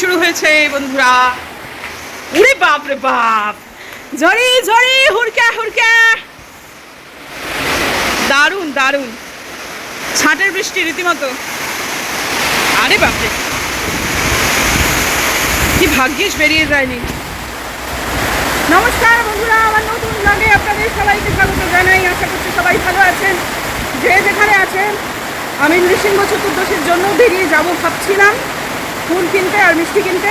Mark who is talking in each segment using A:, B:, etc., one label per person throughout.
A: শুরু হয়েছে, বন্ধুরা। উরে বাপ রে বাপ। ঝড়ি ঝড়ি হুরকা হুরকা দারুণ দারুণ। ছাটের বৃষ্টি রীতিমতো। আরে বাপরে কি ভাগ্যিস বেরিয়ে যায়নি। নমস্কার বন্ধুরা, আমার নতুন ব্লগে আপনাদের সবাইকে স্বাগত জানাই। আশা করছি সবাই ভালো আছেন। যে যেখানে আছেন, আমি নৃসিংহ চতুর্দশীর জন্য বেরিয়ে যাব ভাবছিলাম। ফুল কিনতে আর মিষ্টি কিনতে,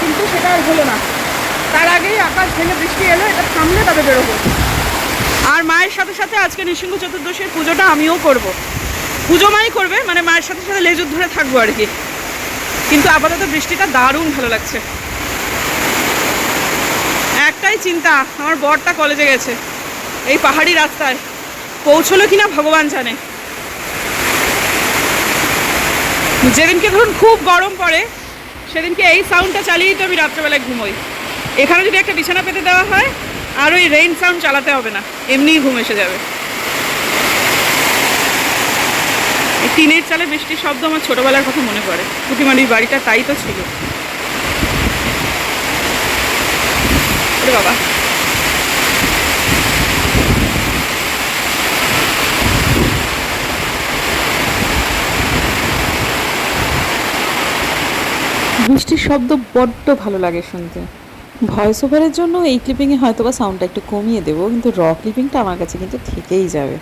A: কিন্তু সেটা আর হলো না। তার আগেই আকাশ ভেঙে বৃষ্টি এলো, এটা থামলে তবে বেরোবো। আর মায়ের সাথে সাথে আজকে নৃসিংহ চতুর্দশীর পুজোটা আমিও করব। পুজো মাই করবে মানে মায়ের সাথে সাথে লেজুর ধরে থাকব আর কি। কিন্তু আপাতত বৃষ্টিটা দারুণ ভালো লাগছে। একটাই চিন্তা, আমার বরটা কলেজে গেছে। এই পাহাড়ি রাস্তায়। পৌঁছলো কিনা ভগবান জানে। যেদিনকে ধরুন খুব গরম পড়ে, সেদিনকে এই সাউন্ডটা চালিয়েই তো আমি রাত্রেবেলায় ঘুমোই। এখানে যদি একটা বিছানা পেতে দেওয়া হয়, আর ওই রেইন সাউন্ড চালাতে হবে না, এমনিই ঘুম এসে যাবে। টিনের চালে বৃষ্টির শব্দ আমার ছোটবেলার কথা মনে পড়ে। পুঁটিমারির বাড়িটা তাই তো ছিল। বাবা।
B: বৃষ্টির শব্দ বড্ড ভালো লাগে শুনতে। ভয়েস ওভারের জন্য এই ক্লিপিংয়ে হয়তো বা সাউন্ডটা একটু কমিয়ে দেবো, কিন্তু র ক্লিপিংটা আমার কাছে কিন্তু থেকেই যাবে।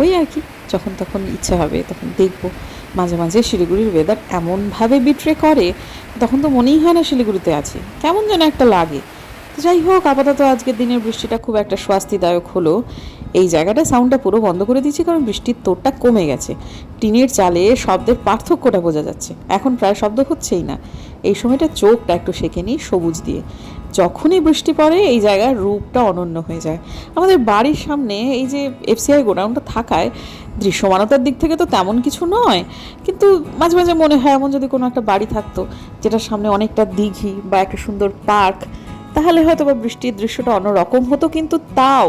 B: ওই আর কি, যখন তখন ইচ্ছা হবে, তখন দেখব। মাঝে মাঝে শিলিগুড়ির ওয়েদার এমনভাবে বিট্রে করে, তখন তো মনেই হয় না শিলিগুড়িতে আছি। কেমন যেন একটা লাগে। তো যাই হোক, আপাতত আজকের দিনের বৃষ্টিটা খুব একটা স্বাস্তিদায়ক হলো। এই জায়গাটা সাউন্ডটা পুরো বন্ধ করে দিয়েছি, কারণ বৃষ্টির তোরটা কমে গেছে। টিনের চালে শব্দের পার্থক্যটা বোঝা যাচ্ছে। এখন প্রায় শব্দ হচ্ছেই না। এই সময়টা চোখটা একটু সেঁকে নিই সবুজ দিয়ে। যখনই বৃষ্টি পড়ে, এই জায়গার রূপটা অনন্য হয়ে যায়। আমাদের বাড়ির সামনে এই যে এফসিআই গোডাউনটা থাকায়, দৃশ্যমানতার দিক থেকে তো তেমন কিছু নয়। কিন্তু মাঝে মাঝে মনে হয় এমন যদি কোনো একটা বাড়ি থাকতো, যেটার সামনে অনেকটা দিঘি বা একটা সুন্দর পার্ক, তাহলে হয়তো বা বৃষ্টির দৃশ্যটা অন্যরকম হতো, কিন্তু তাও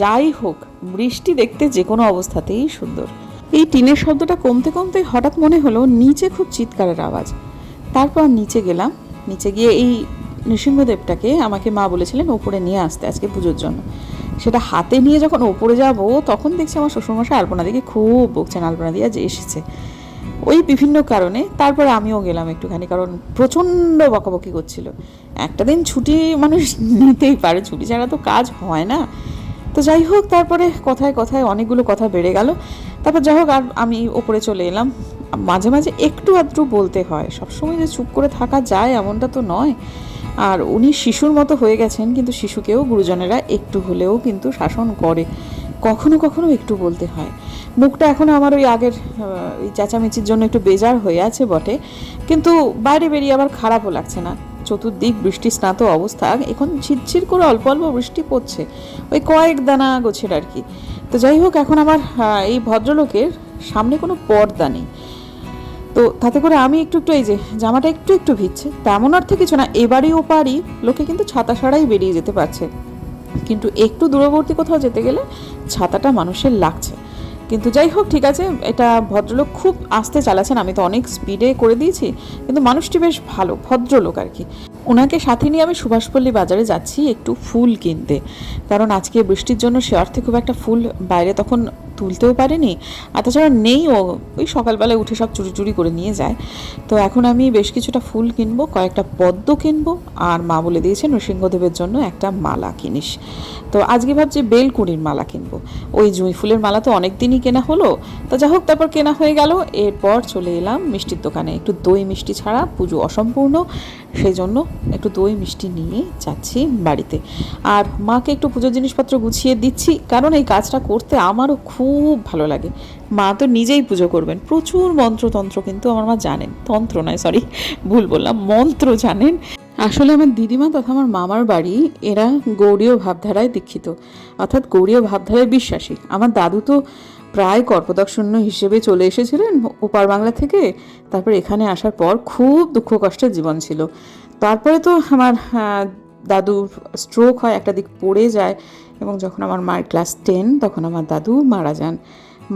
B: যাই হোক, বৃষ্টি দেখতে যে কোনো অবস্থাতেই সুন্দর। এই টিনের শব্দটা কমতে কমতে হঠাৎ মনে হলো নিচে খুব চিৎকারের আওয়াজ। তারপর নিচে গেলাম, নিচে গিয়ে এই নৃসিংহদেবটাকে আমাকে মা বলেছিলেন ওপরে নিয়ে আসতে আজকে পুজোর জন্য। সেটা হাতে নিয়ে যখন ওপরে যাব, তখন দেখছি আমার শ্বশুরমশাই আলপনা দিকে খুব বকছেন, আলপনা দিয়া যে এসেছে। ওই বিভিন্ন কারণে তারপরে আমিও গেলাম একটুখানি, কারণ প্রচণ্ড বকাবকি করছিল। একটা দিন ছুটি মানুষ নিতেই পারে, ছুটি ছাড়া তো কাজ হয় না। তো যাই হোক, তারপরে কথায় কথায় অনেকগুলো কথা বেড়ে গেল। তারপর যাই হোক, আর আমি ওপরে চলে এলাম। মাঝে মাঝে একটু আধটু বলতে হয়। সবসময় যে চুপ করে থাকা যায় এমনটা তো নয়। আর উনি শিশুর মতো হয়ে গেছেন, কিন্তু শিশুকেও গুরুজনেরা একটু হলেও কিন্তু শাসন করে। কখনো কখনো একটু বলতে হয়। মুখটা এখন আমার ওই আগের ওই চেঁচামেচির জন্য একটু বেজার হয়ে আছে বটে। কিন্তু বাইরে বেরিয়ে আবার খারাপও লাগছে না। চতুর্দিক বৃষ্টি স্নাত অবস্থা। এখন ঝিরঝির করে অল্প অল্প বৃষ্টি পড়ছে। ওই কয়েক দানা গোছের আর কি। তো যাই হোক, এখন আমার এই ভদ্রলোকের সামনে কোনো পর্দা নেই। তো তাতে করে আমি একটু একটু এই যে জামাটা একটু একটু ভিজছে, তেমন অর্থে কিছু না। এবারই ও পারি লোকে কিন্তু ছাতা ছাড়াই বেরিয়ে যেতে পারছে। কিন্তু একটু দূরবর্তী কোথাও যেতে গেলে ছাতাটা মানুষের লাগছে। কিন্তু যাই হোক ঠিক আছে, এটা ভদ্রলোক খুব আস্তে চালাচ্ছেন, আমি তো অনেক স্পিডে করে দিয়েছি, কিন্তু মানুষটি বেশ ভালো, ভদ্রলোক আর কি। ওনাকে সাথে নিয়ে আমি সুভাষপল্লী বাজারে যাচ্ছি একটু ফুল কিনতে, কারণ আজকে বৃষ্টির জন্য সে অর্থে খুব একটা ফুল বাইরে তখন তুলতেও পারেনি। আর তাছাড়া নেই ও। ওই সকালবেলায় উঠে সব চুরি চুরি করে নিয়ে যায়। তো এখন আমি বেশ কিছুটা ফুল কিনবো, কয়েকটা পদ্ম কিনবো, আর মা বলে দিয়েছে নৃসিংহদেবের জন্য একটা মালা কিনিস। তো আজকে ভাবছি বেলকুড়ির মালা কিনবো। ওই জুঁই ফুলের মালা তো অনেক দিনই কেনা হলো। তো যা হোক, তারপর কেনা হয়ে গেল। এরপর চলে এলাম মিষ্টির দোকানে। একটু দই মিষ্টি ছাড়া পুজো অসম্পূর্ণ। সেই জন্য একটু দই মিষ্টি নিয়ে যাচ্ছি বাড়িতে। আর মাকে একটু পুজোর জিনিসপত্র গুছিয়ে দিচ্ছি, কারণ এই কাজটা করতে আমারও খুব ভালো লাগে। মা তো নিজেই পুজো করবেন। প্রচুর মন্ত্রতন্ত্র কিন্তু আমার মা জানেন। তন্ত্র নয় সরি ভুল বললাম, মন্ত্র জানেন। আসলে আমার দিদিমা তথা আমার মামার বাড়ি, এরা গৌরীয় ভাবধারায় দীক্ষিত। অর্থাৎ গৌরীয় ভাবধারায় বিশ্বাসী। আমার দাদু তো প্রায় কর্পদক্ষণ্য হিসেবে চলে এসেছিলেন ওপার বাংলা থেকে। তারপর এখানে আসার পর খুব দুঃখ কষ্টের জীবন ছিল। তারপরে তো আমার দাদুর স্ট্রোক হয়, একটা দিক পড়ে যায় এবং যখন আমার মায়ের ক্লাস টেন তখন আমার দাদু মারা যান।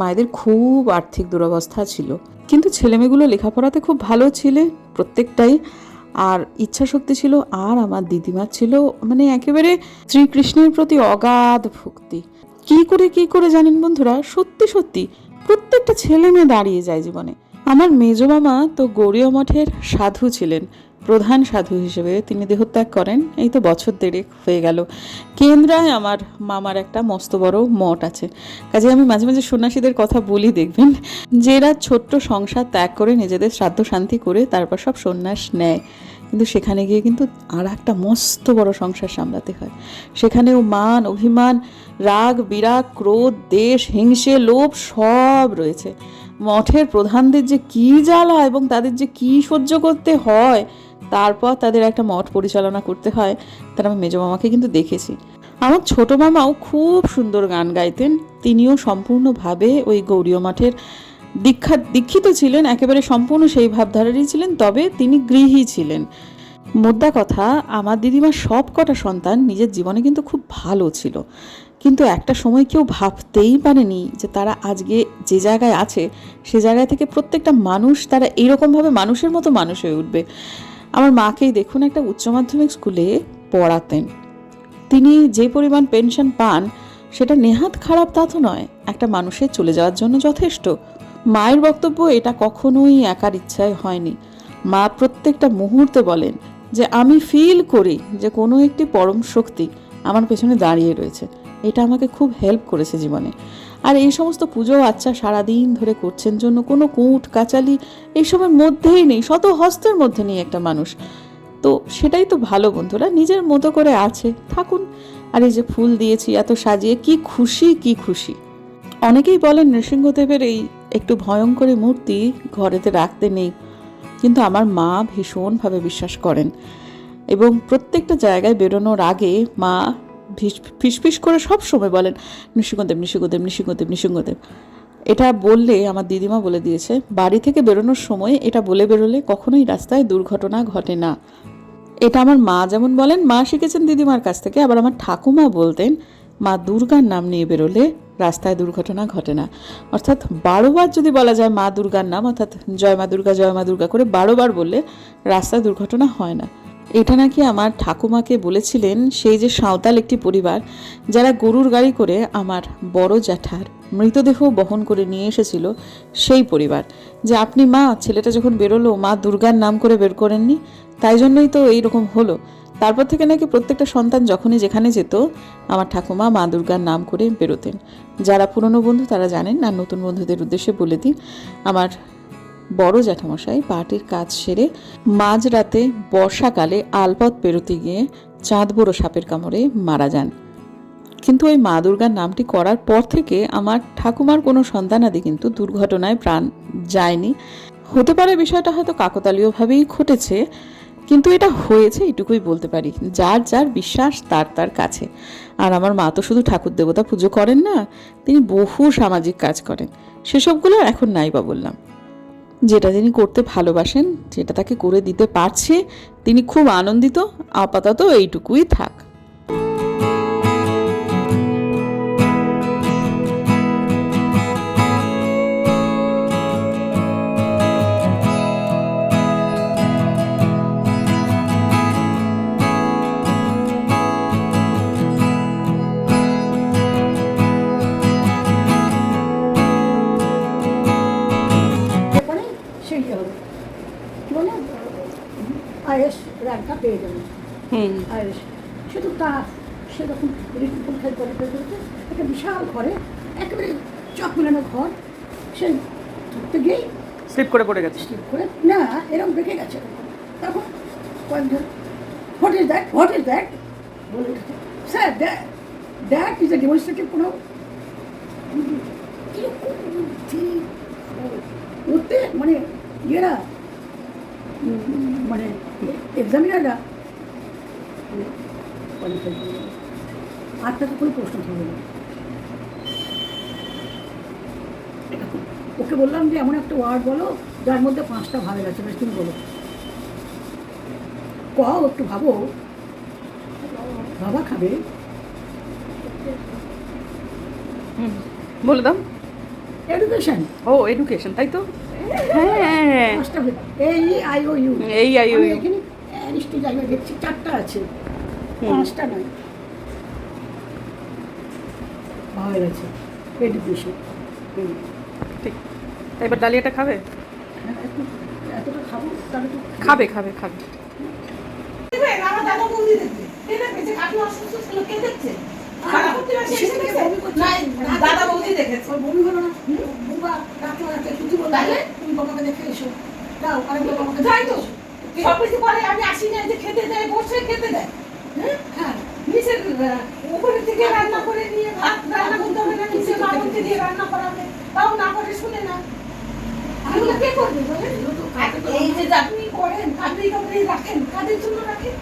B: মায়েদের খুব আর্থিক দুরবস্থা ছিল। কিন্তু ছেলেমেয়েগুলো লেখাপড়াতে খুব ভালো ছিলে প্রত্যেকটাই। আর ইচ্ছা শক্তি ছিল, আর আমার দিদিমার ছিল মানে একেবারে শ্রীকৃষ্ণের প্রতি অগাধ ভক্তি। কি করে কি করে জানেন বন্ধুরা? সত্যি সত্যি, প্রত্যেকটা ছেলে মেয়ে দাঁড়িয়ে যায় জীবনে। আমার মেজ মামা তো গৌরীয় মঠের সাধু ছিলেন, প্রধান সাধু হিসেবে তিনি দেহত্যাগ করেন। এই তো বছর দেড়েক হয়ে গেল। কেন্দ্রায় আমার মামার একটা মস্ত বড় মঠ আছে। কাজে আমি মাঝে মাঝে সন্ন্যাসীদের কথা বলি, দেখবেন? যে এরা ছোট্ট সংসার ত্যাগ করে নিজেদের শ্রাদ্ধ শান্তি করে তারপর সব সন্ন্যাস নেয়। কিন্তু সেখানে গিয়ে কিন্তু আর একটা মস্ত বড় সংসার সামলাতে হয়। সেখানেও মান, অভিমান, রাগ, বিরাগ, ক্রোধ, দেশ, হিংসে, লোভ সব রয়েছে। মঠের প্রধানদের যে কি জ্বালা এবং তাদের যে কি সহ্য করতে হয়, তারপর তাদের একটা মঠ পরিচালনা করতে হয়, তার আমি মেজো মামাকে কিন্তু দেখেছি। আমার ছোট মামাও খুব সুন্দর গান গাইতেন, তিনিও সম্পূর্ণভাবে ওই গৌরীয় মঠের দীক্ষা দীক্ষিত ছিলেন, একেবারে সম্পূর্ণ সেই ভাবধারারই ছিলেন, তবে তিনি গৃহী ছিলেন। মোদ্দা কথা, আমার দিদিমার সব কটা সন্তান নিজের জীবনে কিন্তু খুব ভালো ছিল। কিন্তু একটা সময় কেউ ভাবতেই পারেনি যে তারা আজকে যে জায়গায় আছে, সে জায়গায় থেকে প্রত্যেকটা মানুষ তারা এইরকমভাবে মানুষের মতো মানুষ হয়ে উঠবে। আমার মাকেই দেখুন একটা উচ্চ মাধ্যমিক স্কুলে পড়াতেন। তিনি যে পরিমাণ পেনশন পান, সেটা নেহাত খারাপ তা তো নয়, একটা মানুষের চলে যাওয়ার জন্য যথেষ্ট। মায়ের বক্তব্য এটা কখনোই একার ইচ্ছায় হয়নি। মা প্রত্যেকটা মুহূর্তে বলেন যে, আমি ফিল করি যে, কোনো একটি পরম শক্তি আমার পেছনে দাঁড়িয়ে রয়েছে। এটা আমাকে খুব হেল্প করেছে জীবনে। আর এই সমস্ত পুজো আচ্ছা সারাদিন ধরে করছেন জন্য কোনো কুট, কাচালি এইসবের মধ্যেই নেই, শত হস্তের মধ্যে নেই একটা মানুষ। তো সেটাই তো ভালো বন্ধুরা, নিজের মতো করে আছে, থাকুন। আর এই যে ফুল দিয়েছি, এত সাজিয়ে কি খুশি কি খুশি। অনেকেই বলেন নৃসিংহদেবের এই একটু ভয়ঙ্কর মূর্তি ঘরেতে রাখতে নেই। কিন্তু আমার মা ভীষণভাবে বিশ্বাস করেন এবং প্রত্যেকটা জায়গায় বেরোনোর আগে মা ফিস- ফিসফিস করে সব সময় বলেন, নৃসিংহদেব নৃসিংহদেব নৃসিংহদেব নৃসিংহদেব। এটা বললে আমার দিদিমা বলে দিয়েছে, বাড়ি থেকে বেরোনোর সময় এটা বলে বেরোলে কখনোই রাস্তায় দুর্ঘটনা ঘটে না। এটা আমার মা যেমন বলেন, মা শিখেছেন দিদিমার কাছ থেকে, আবার আমার ঠাকুমা বলতেন মা দুর্গার নাম নিয়ে বেরোলে রাস্তায় দুর্ঘটনা ঘটে না। অর্থাৎ বারোবার যদি বলা যায় মা দুর্গার নাম, অর্থাৎ জয় মা দুর্গা, জয় মা দুর্গা করে বারোবার বললে রাস্তায় দুর্ঘটনা হয় না। এটা নাকি আমার ঠাকুমাকে বলেছিলেন সেই যে সাঁওতাল একটি পরিবার, যারা গরুর গাড়ি করে আমার বড় জ্যাঠার মৃতদেহ বহন করে নিয়ে এসেছিল সেই পরিবার, যে আপনি মা, ছেলেটা যখন বেরোলো, মা দুর্গার নাম করে বের করেননি, তাই জন্যই তো এইরকম হলো। তারপর থেকে নাকি প্রত্যেকটা সন্তান যখনই যেখানে যেত, আমার ঠাকুমা মা দুর্গার নাম করে বেরোতেন। যারা পুরনো বন্ধু তারা জানেন আর নতুন বন্ধুদের উদ্দেশ্যে বলে দিই, আমার বড় জ্যাঠামশাই পার্টির কাজ সেরে মাঝরাতে বর্ষাকালে আলপথ পেরোতে গিয়ে চাঁদ বড়ো সাপের কামড়ে মারা যান। কিন্তু ওই মা দুর্গার নামটি করার পর থেকে আমার ঠাকুমার কোনো সন্তানাদি কিন্তু দুর্ঘটনায় প্রাণ যায়নি। হতে পারে বিষয়টা হয়তো কাকতালীয়ভাবেই ঘটেছে কিন্তু এটা হয়েছে, এটুকুই বলতে পারি। যার যার বিশ্বাস, তার তার কাছে। আর আমার মা তো শুধু ঠাকুর দেবতা পুজো করেন না, তিনি বহু সামাজিক কাজ করেন। সেসবগুলো এখন নাই বা বললাম। যেটা তিনি করতে ভালোবাসেন, যেটা তাকে করে দিতে পারছে, তিনি খুব আনন্দিত, আপাতত এইটুকুই থাক।
C: পেয়ে যাবে। আইএস শুধু তা সেরকম রিটিন পরীক্ষায় করে একটা বিশাল ঘরে একেবারে চক মিলানো ঘর সে ধরতে গিয়েই
A: স্লিপ করে পড়ে গেছে।
C: স্লিপ করে না এরকম বেঁকে গেছে। তখন কয়েকজন what is that what is that বলে উঠেছে sir that that is a demonstrative কোনো কীরকম বুদ্ধি? ওতে মানে ইয়েরা মানে এক্সামিনাররা আর তাকে কোনো প্রশ্ন থাকবে না। ওকে বললাম যে এমন একটা ওয়ার্ড বলো যার মধ্যে পাঁচটা ভাবে আছে বেশ তুমি বলো। কও একটু ভাবো। বাবা খাবে।
A: বলে দাম
C: এডুকেশন
A: ও এডুকেশন তাই তো? হ্যাঁ।
C: এই আই ও ইউ
A: এই আই ও ইউ।
C: এখানে আইরিশটি জায়গায় দেখছি চারটা আছে। পাঁচটা নয়। ভালো গেছে পেট
A: ঠিক। এবার ডালিয়াটা খাবে?
C: হ্যাঁ, এতটা খাব তাহলে
A: খাবে খাবে খাবে।
D: আমার দাদা বৌদি দেখবে। অসুস্থ ছিল? কে দেখছে? দাদা বৌদি দেখেছে।
C: ওর বমি হলো না। বুবা ডাক্তার ডাক্তার কিছু? তুমি বাবাকে দেখে এসো। দাও আরেকবার বাবাকে
D: যাই তো। সব কিছু আমি আসি না যে খেতে দেয় বসে খেতে দেয়। হ্যাঁ?
C: হ্যাঁ।
D: নিচের উপরে থেকে রান্না করে নিয়ে ভাত রান্না করতে হবে না নিচে মামুনকে দিয়ে রান্না করাবে তাও না করে শুনে না। এগুলো কে করবে বলেন এই যে আপনি করেন আপনি কাপড়ে রাখেন কাদের জন্য রাখেন।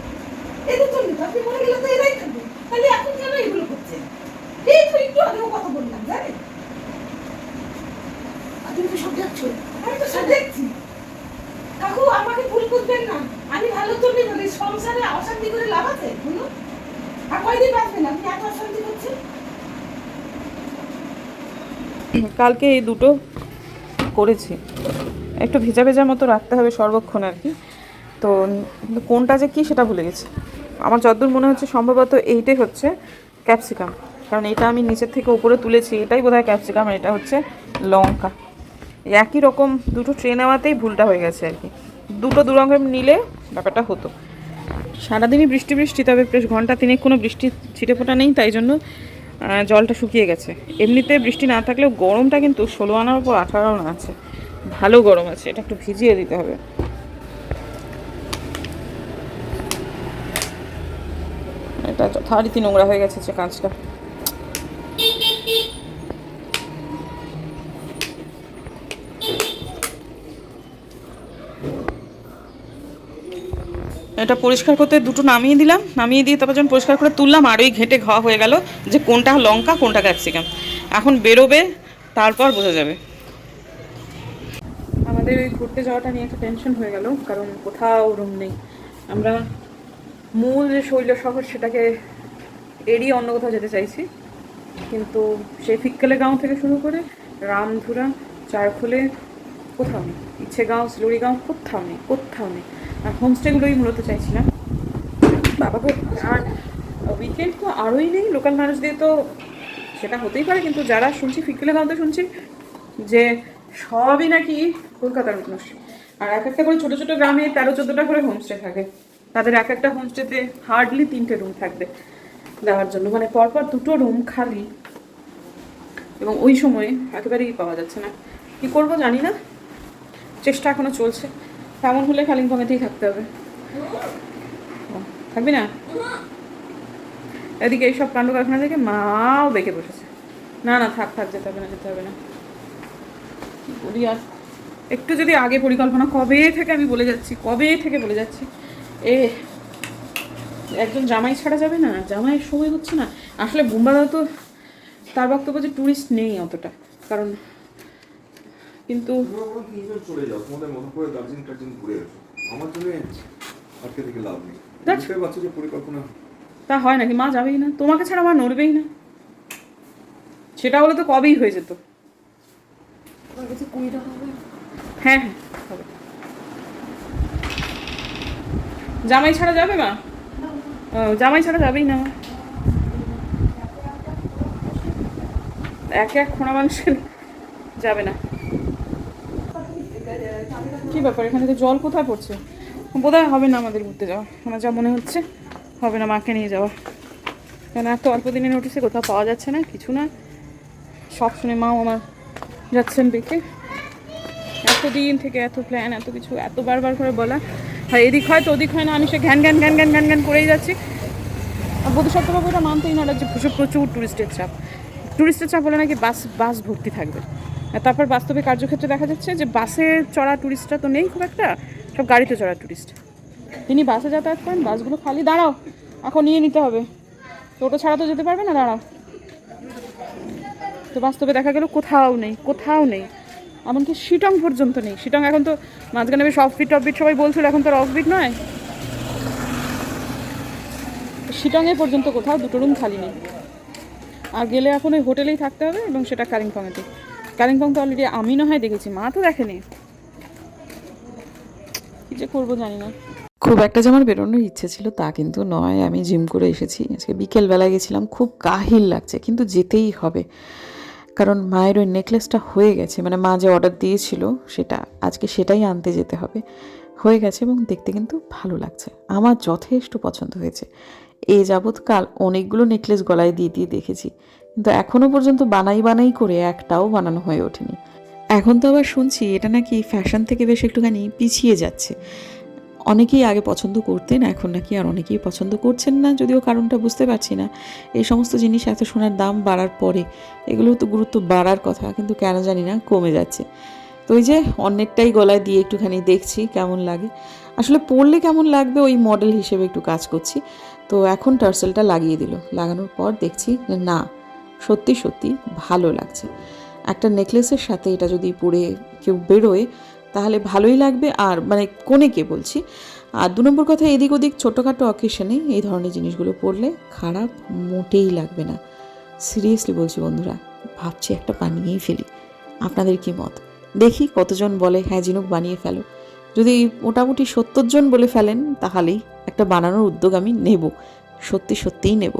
D: এদের জন্য তো আপনি মরে গেলে তো এরাই থাকবে। তাহলে এখন কেন এগুলো করছেন এই তো একটু আগেও কথা বললাম জানেন?
C: তুমি তো সব দেখছ।
D: আমি তো সব দেখছি কাকু, আমাকে না। আমি ভালো সংসারে অশান্তি করে লাভ আছে? বলুন। আর কয়দিন বাঁচবেন? আপনি এত অশান্তি করছেন?
A: কালকে এই দুটো করেছি। একটু ভেজা ভেজা মতো রাখতে হবে সর্বক্ষণ আর কি। তো কোনটা যে কি সেটা ভুলে গেছি। আমার যতদূর মনে হচ্ছে সম্ভবত এইটাই হচ্ছে ক্যাপসিকাম। কারণ এটা আমি নিচের থেকে উপরে তুলেছি, এটাই বোধহয় ক্যাপসিকাম আর এটা হচ্ছে লঙ্কা। একই রকম দুটো ট্রে নেওয়াতেই ভুলটা হয়ে গেছে আর কি। দুটো দু রকম নিলে ব্যাপারটা হতো। সারাদিনই বৃষ্টি বৃষ্টি, তবে বেশ ঘণ্টা তিনেক কোনো বৃষ্টি ছিটে ফোটা নেই, তাই জন্য জলটা শুকিয়ে গেছে। এমনিতে বৃষ্টি না থাকলেও গরমটা কিন্তু ষোলো আনার উপর আঠারো আনা আছে। ভালো গরম আছে, এটা একটু ভিজিয়ে দিতে হবে। এটা যথারীতি নোংরা হয়ে গেছে যে কাঁচটা এটা পরিষ্কার করতে দুটো নামিয়ে দিলাম, নামিয়ে দিয়ে তারপর যখন পরিষ্কার করে তুললাম, আর ওই ঘেঁটে ঘা হয়ে গেল যে কোনটা লঙ্কা, কোনটা ক্যাপসিকাম। এখন বেরোবে, তারপর বোঝা যাবে। আমাদের ওই ঘুরতে যাওয়াটা নিয়ে একটা টেনশন হয়ে গেল, কারণ কোথাও রুম নেই। আমরা মূল যে শৈল শহর সেটাকে এড়িয়ে অন্য কোথাও যেতে চাইছি। কিন্তু সেই ফিক্কেলে গাঁও থেকে শুরু করে রামধুরা, চারখোলে কোথাও নেই। ইচ্ছেগাঁও সিলুড়িগাঁও, কোথাও নেই কোথাও নেই। আর হোমস্টেগুলোই মূলত চাইছিলাম। বাবাকে আর উইকেন্ড তো আরোই নেই। লোকাল মানুষদের তো সেটা হতেই পারে, কিন্তু যারা শুনছি ফিক্কেলে গাঁওতে শুনছি, যে সবই নাকি কলকাতার মানুষ আর এক একটা করে ছোটো ছোটো গ্রামে তেরো, চোদ্দোটা করে হোমস্টে থাকে। তাদের এক একটা হোমস্টেতে হার্ডলি তিনটে রুম থাকবে দেওয়ার জন্য। মানে পরপর দুটো রুম খালি। এবং ওই সময়ে একেবারেই পাওয়া যাচ্ছে না। কি করব জানি না। চেষ্টা এখনও চলছে। তেমন হলে কালিম্পংয়েতেই থাকতে হবে। থাকবি না? এদিকে এইসব কাণ্ড কারখানা থেকে মাও বেঁকে বসেছে। না না, থাক থাক, যেতে হবে না, যেতে হবে না। বলি আর? একটু যদি আগে পরিকল্পনা, কবে থেকে আমি বলে যাচ্ছি, কবে থেকে বলে যাচ্ছি? এ, একজন জামাই ছাড়া যাবে না? জামাইয়ের সময় হচ্ছে না। আসলে বুম্বাদা তো, তার বক্তব্য যে ট্যুরিস্ট নেই অতটা। কারণ কিন্তু
E: চলে যাও তোমাদের মতো করে দার্জিলিং টার্জিলিং ঘুরে এসো আমার জন্য আজকে থেকে লাভ নেই বুঝতে পারছ যে পরিকল্পনা
A: তা হয় নাকি? মা যাবেই না। তোমাকে ছাড়া মা নড়বেই না। সেটা হলে তো কবেই হয়ে যেত।
C: তোমার কাছে কুড়ি টাকা হবে?
A: হ্যাঁ হ্যাঁ হবে। জামাই ছাড়া যাবে মা? জামাই ছাড়া যাবেই না এক এক খোঁড়া মানুষের যাবে না। কি ব্যাপার? এখানে তো জল কোথায় পড়ছে? বোধহয় হবে না আমাদের ঘুরতে যাওয়া। আমার যা মনে হচ্ছে, হবে না মাকে নিয়ে যাওয়া। কেন, এত অল্প দিনের নোটিসে কোথাও পাওয়া যাচ্ছে না, কিছু না। সব শুনে মাও আমার যাচ্ছেন দেখে। এত দিন থেকে এত প্ল্যান এত কিছু, এত বারবার করে বলা। আর এদিক হয় তো ওদিক হয় না, আমি সে ঘ্যান ঘ্যান ঘ্যান ঘ্যান ঘ্যান ঘ্যান করেই যাচ্ছি। আর বোধ বোধসত্ত্ববাবু এটা মানতেই না যে প্রচুর প্রচুর টুরিস্টের চাপ। টুরিস্টের চাপ হলে নাকি বাস বাস ভর্তি থাকবে। তারপর বাস্তবে কার্যক্ষেত্রে দেখা যাচ্ছে যে বাসে চড়া টুরিস্টরা তো নেই খুব একটা, সব গাড়িতে চড়া টুরিস্ট তিনি বাসে যাতায়াত করেন, বাসগুলো খালি, দাঁড়াও, এখন নিয়ে নিতে হবে। টোটো ছাড়া তো যেতে পারবে না, দাঁড়াও। তো বাস্তবে দেখা গেল কোথাও নেই কোথাও নেই। এমনকি শিটং পর্যন্ত নেই। শিটং এখন তো মাঝখানে বেশ অফবিট টফবিট সবাই বলছিল, এখন তো অফবিট নয়। শিটংয়ে পর্যন্ত কোথাও দুটো রুম খালি নেই। আর গেলে এখন ওই হোটেলেই থাকতে হবে এবং সেটা কালিম্পংয়েতে কালিম্পং তো অলরেডি আমি না হয় দেখেছি, মা তো দেখেনি। কি যে করব জানি না।
B: খুব একটা যে আমার বেরোনোর ইচ্ছে ছিল তা কিন্তু নয়, আমি জিম করে এসেছি। আজকে বিকেলবেলায় গেছিলাম, খুব কাহিল লাগছে, কিন্তু যেতেই হবে। কারণ মায়ের ওই নেকলেসটা হয়ে গেছে মানে মা যে অর্ডার দিয়েছিল সেটা, আজকে সেটাই আনতে যেতে হবে। হয়ে গেছে এবং দেখতে কিন্তু ভালো লাগছে। আমার যথেষ্ট পছন্দ হয়েছে। এ যাবৎকাল অনেকগুলো নেকলেস গলায় দিয়ে দিয়ে দেখেছি। কিন্তু এখনও পর্যন্ত বানাই বানাই করে একটাও বানানো হয়ে ওঠেনি। এখন তো আবার শুনছি এটা নাকি ফ্যাশন থেকে বেশ একটুখানি পিছিয়ে যাচ্ছে। অনেকেই আগে পছন্দ করতেন, এখন নাকি আর অনেকেই পছন্দ করছেন না, যদিও কারণটা বুঝতে পারছি না। এই সমস্ত জিনিস এত সোনার দাম বাড়ার পরে, এগুলো তো গুরুত্ব বাড়ার কথা, কিন্তু কেন জানি না, কমে যাচ্ছে। তো ওই যে অন্যেরটাই গলায় দিয়ে একটুখানি দেখছি কেমন লাগে। আসলে পরলে কেমন লাগবে ওই মডেল হিসেবে একটু কাজ করছি। তো এখন টার্সেলটা লাগিয়ে দিল। লাগানোর পর দেখছি না সত্যি সত্যি ভালো লাগছে। একটা নেকলেসের সাথে এটা যদি পরে কেউ বেরোয়, তাহলে ভালোই লাগবে। আর মানে কোনেকে বলছি, আর দু নম্বর কথা, এদিক ওদিক ছোটোখাটো অকেশনে এই ধরনের জিনিসগুলো পরলে খারাপ মোটেই লাগবে না। সিরিয়াসলি বলছি বন্ধুরা, ভাবছি একটা বানিয়েই ফেলি। আপনাদের কি মত? দেখি কতজন বলে হ্যাঁ জিনুক, বানিয়ে ফেলো। যদি মোটামুটি সত্তর জন বলে ফেলেন, তাহলেই একটা বানানোর উদ্যোগ আমি নেব। সত্যি সত্যিই নেব।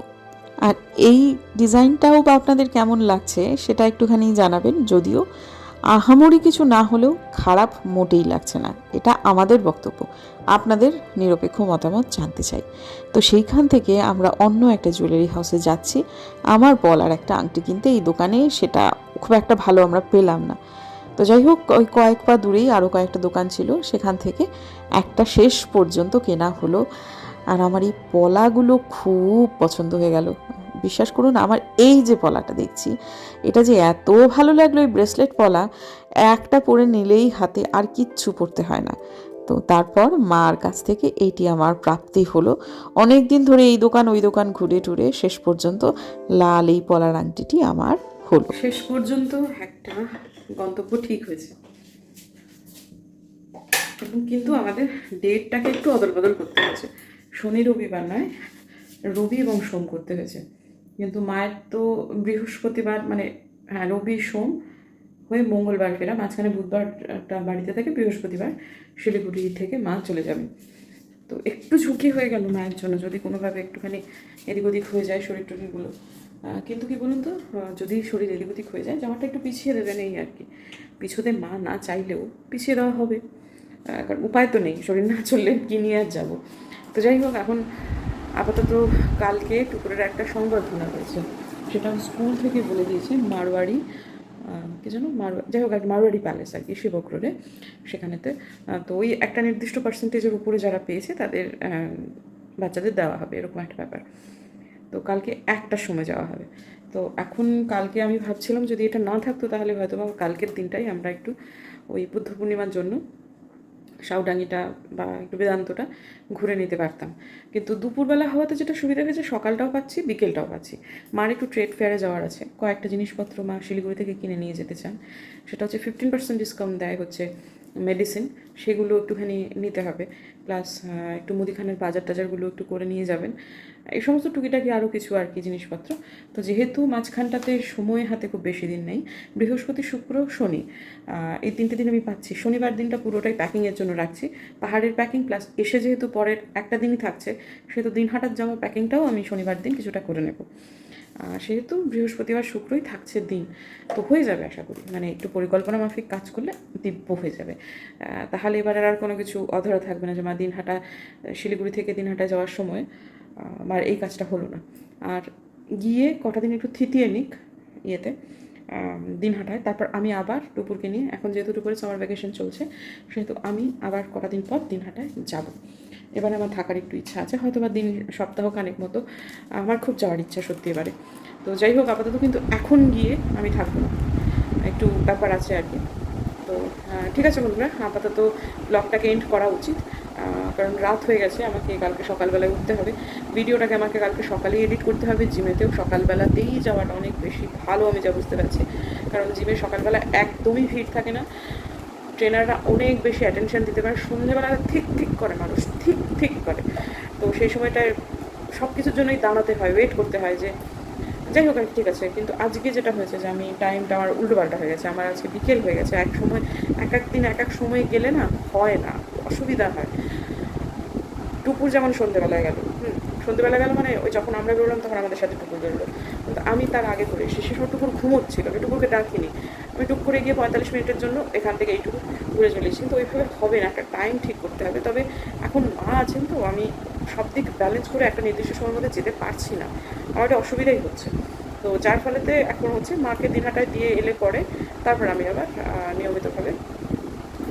B: আর এই ডিজাইনটাও বা আপনাদের কেমন লাগছে সেটা একটুখানি জানাবেন, যদিও আহামরি কিছু না হলেও খারাপ মোটেই লাগছে না, এটা আমাদের বক্তব্য, আপনাদের নিরপেক্ষ মতামত জানতে চাই। তো সেইখান থেকে আমরা অন্য একটা জুয়েলারি হাউসে যাচ্ছি, আমার বলার একটা আংটি কিনতে এই দোকানে সেটা খুব একটা ভালো আমরা পেলাম না। তো যাই হোক, ওই কয়েক পা দূরেই আরও কয়েকটা দোকান ছিল, সেখান থেকে একটা শেষ পর্যন্ত কেনা হলো আর আমার এই পলাগুলো খুব পছন্দ হয়ে গেল। বিশ্বাস করুন, আমার এই যে পলাটা দেখছি, এটা যে এত ভালো লাগল এই ব্রেসলেট পলা, একটা পরে নিলেই হাতে আর কিচ্ছু পরতে হয় না। তো তারপর মার কাছ থেকে এইটি আমার প্রাপ্তি হলো। অনেক দিন ধরে এই দোকান, ওই দোকান ঘুরে টুরে শেষ পর্যন্ত লাল এই পলার আংটিটি আমার হলো।
A: শেষ পর্যন্ত একটা গন্তব্য ঠিক হয়েছে। এবং কিন্তু আমাদের ডেটটাকে একটু অদল বদল করতে হয়েছে। শনি রবিবার নয়, রবি এবং সোম করতে হয়েছে। কিন্তু মায়ের তো বৃহস্পতিবার মানে হ্যাঁ রবি, সোম হয়ে মঙ্গলবার ফেরা, মাঝখানে বুধবারটা বাড়িতে থাকে, বৃহস্পতিবার শিলিগুড়ি থেকে মা চলে যাবে। তো একটু ঝুঁকি হয়ে গেল মায়ের জন্য, যদি কোনোভাবে একটুখানি এদিক ওদিক হয়ে যায় শরীর টরীরগুলো। কিন্তু কি বলুন তো যদি শরীর এদিক ওদিক হয়ে যায়, জামাটা একটু পিছিয়ে দেবেন এই আর কি। পিছোতে মা না চাইলেও পিছিয়ে দেওয়া হবে। কারণ উপায় তো নেই, শরীর না চললে কি নিয়ে আর যাব? তো যাই হোক এখন আপাতত কালকে টুকুরের একটা সংবর্ধনা হয়েছে। সেটা স্কুল থেকে বলে দিয়েছে আহ, কি যেন মারোয়া যাই হোক মারোয়ারি প্যালেস আর কি শিবক রোডে সেখানেতে তো ওই একটা নির্দিষ্ট পার্সেন্টেজের উপরে যারা পেয়েছে তাদের বাচ্চাদের দেওয়া হবে এরকম একটা ব্যাপার। তো কালকে একটার সময় যাওয়া হবে। তো এখন কালকে আমি ভাবছিলাম যদি এটা না থাকতো তাহলে হয়তো বা কালকের দিনটাই আমরা একটু ওই বুদ্ধ পূর্ণিমার জন্য সাউডাঙ্গিটা বা একটু বেদান্তটা ঘুরে নিতে পারতাম। কিন্তু দুপুরবেলা হওয়াতে যেটা সুবিধা হয়েছে, সকালটাও পাচ্ছি, বিকেলটাও পাচ্ছি। মার একটু ট্রেড ফেয়ারে যাওয়ার আছে। কয়েকটা জিনিসপত্র মা শিলিগুড়ি থেকে কিনে নিয়ে যেতে চান। সেটা হচ্ছে ফিফটিন পার্সেন্ট ডিসকাউন্ট দেয় হচ্ছে মেডিসিন সেগুলো একটুখানি নিতে হবে। প্লাস একটু মুদিখানের বাজার টাজারগুলো একটু করে নিয়ে যাবেন। এই সমস্ত টুকিটাকি আরও কিছু আর কি জিনিসপত্র। তো যেহেতু মাঝখানটাতে সময় হাতে খুব বেশি দিন নেই, বৃহস্পতি, শুক্র, শনি এই তিনটে দিন আমি পাচ্ছি। শনিবার দিনটা পুরোটাই প্যাকিংয়ের জন্য রাখছি। পাহাড়ের প্যাকিং প্লাস এসে যেহেতু পরের একটা দিনই থাকছে, সেহেতু দিন হাটার যাওয়া প্যাকিংটাও আমি শনিবার দিন কিছুটা করে নেব। সেহেতু বৃহস্পতিবার, শুক্রই থাকছে দিন। তো হয়ে যাবে আশা করি। মানে একটু পরিকল্পনা মাফিক কাজ করলে দিব্য হয়ে যাবে। তাহলে এবার আর কোনো কিছু অধরা থাকবে না যে, মা দিনহাটা শিলিগুড়ি থেকে দিনহাটা যাওয়ার সময়। আমার এই কাজটা হলো না। আর গিয়ে কটা দিন একটু থিতিয়ে নিক ইয়েতে আম, দিনহাটায় তারপর আমি আবার টুপুরকে নিয়ে এখন যেহেতু টুপুরের সামার ভ্যাকেশন চলছে সেহেতু আমি আবার কটা দিন পর দিন দিনহাটায় যাব। এবারে আমার থাকার একটু ইচ্ছা আছে হয়তো বা দিন সপ্তাহ খানেক মতো। আমার খুব যাওয়ার ইচ্ছা সত্যি এবারে। তো যাই হোক আপাতত কিন্তু এখন গিয়ে আমি থাকব না। একটু ব্যাপার আছে আর কি। তো ঠিক আছে বন্ধুরা আপাতত ব্লগটাকে এন্ড করা উচিত। কারণ রাত হয়ে গেছে, আমাকে কালকে সকালবেলায় উঠতে হবে। ভিডিওটাকে আমাকে কালকে সকালেই এডিট করতে হবে, জিমেতেও সকালবেলাতেই যাওয়াটা অনেক বেশি ভালো আমি যা বুঝতে পারছি। কারণ জিমে সকালবেলা একদমই ভিড় থাকে না। ট্রেনাররা অনেক বেশি অ্যাটেনশন দিতে পারে সন্ধ্যেবেলা ঠিক ঠিক করে মানুষ, ঠিক ঠিক করে। তো সেই সময়টায় সব কিছুর জন্যই দাঁড়াতে হয় ওয়েট করতে হয় যে, যাই হোক ঠিক আছে। কিন্তু আজকে যেটা হয়েছে যে, আমি টাইমটা আমার উল্টোপাল্টা হয়ে গেছে। আমার আজকে বিকেল হয়ে গেছে। এক সময়, এক এক দিন এক এক সময় গেলে না হয় না। অসুবিধা হয়। টুকুর যেমন সন্ধেবেলায় গেল, হুম সন্ধেবেলা গেল মানে ওই যখন আমরা বেরোলাম তখন আমাদের সাথে টুকুর বেরোলো। কিন্তু আমি তার আগে করে এসেছি। সে সময় টুকুর ঘুমোচ্ছিল, আমি টুকুরকে ডাকিনি। আমি টুক করে গিয়ে পঁয়তাল্লিশ মিনিটের জন্য এখান থেকে এইটুকু ঘুরে চলে এসেছি। কিন্তু ওইভাবে হবে না, একটা টাইম ঠিক করতে হবে। তবে এখন মা আছেন তো, আমি সব দিক ব্যালেন্স করে একটা নির্দিষ্ট সময়ের মধ্যে যেতে পারছি না। আমার একটা অসুবিধাই হচ্ছে। তো যার ফলেতে এখন হচ্ছে মাকে দিনহাটায় দিয়ে এলে পরে তারপর আমি আবার নিয়মিতভাবে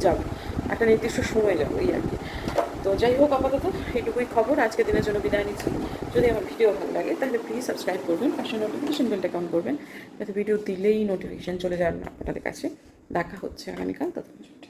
A: যাব। একটা নির্দিষ্ট সময় যাব এই আর কি। তো যাই হোক, আপাতত এইটুকুই খবর। আজকের দিনের জন্য বিদায় নিচ্ছি। যদি আমার ভিডিও ভালো লাগে, তাহলে প্লিজ সাবস্ক্রাইব করবেন, পাশে নোটিফিকেশন বেলটা অন করবেন, যাতে ভিডিও দিলেই নোটিফিকেশন চলে যাবে আপনাদের কাছে। দেখা হচ্ছে আগামীকাল ততক্ষণ